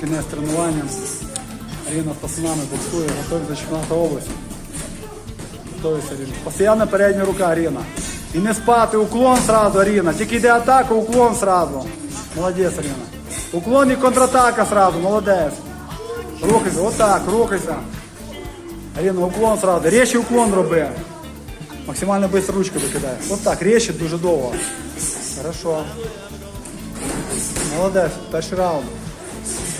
Кінець тренування. Аріна з пацанами боксує, готові до чемпіонату області. Готовиться Аріна. Постоянно передня рука Аріна. І не спати, уклон сразу, Аріна. Тільки йде атака, уклон сразу. Молодець, Аріна. Уклон і контратака сразу, молодець. Рухайся, отак, рухайся. Аріна, уклон сразу. Речі уклон роби. Максимально швидко ручку викидає. От так, речі дуже довго. Хорошо. Молодець, перший раунд.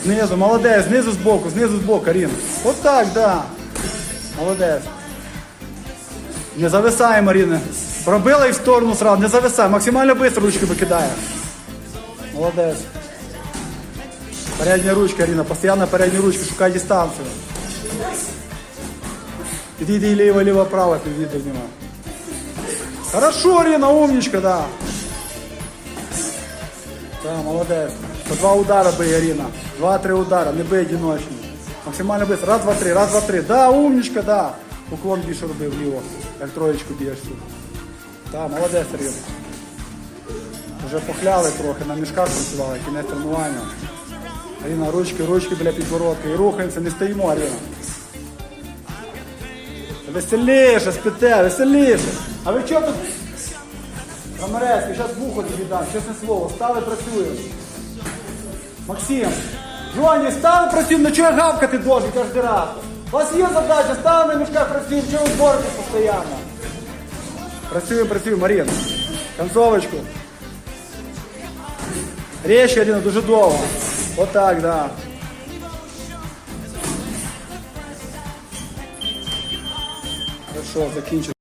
Знизу, молодець, знизу збоку, знизу збоку, Аріна. От так, да. Молодець. Не зависай, Маріна. Пробила і в сторону сразу, не зависай. Максимально швидко ручки викидає. Молодець. Передня ручка, Аріна, постійно передня ручка, шукай дистанцію. Підійди ліво, ліво, право, підійди до нього. Хорошо, Аріна, умничка, да. Да, молодець. По два удара бий, Аріна. Два-три удара, не бий одиночні. Максимально швидко. Раз, два, три, раз, два, три. Да, умничка, да. Уклон більше роби вліво. Як троєчку б'єш тут. Да, молодець, Аріна. Вже похляли трохи, на мішках працювали, кінець тренування. Аріна, ручки, ручки біля підбородка. І рухаємося, не стоїмо, Аріна. Веселіше, спите, веселіше. А ви чого тут? Ромарецький, зараз вухо тобі дам, чесне слово, стали працюємо. Максим, Жоні, стали працюємо, ну чого гавкати должен кожен раз? У вас є задача, стали на мішках працюємо, чого ви боретесь постійно? Працюємо, працюємо, Марина. Концовочку. Речі, Аріна, дуже довго. Отак, да. Хорошо, закінчу.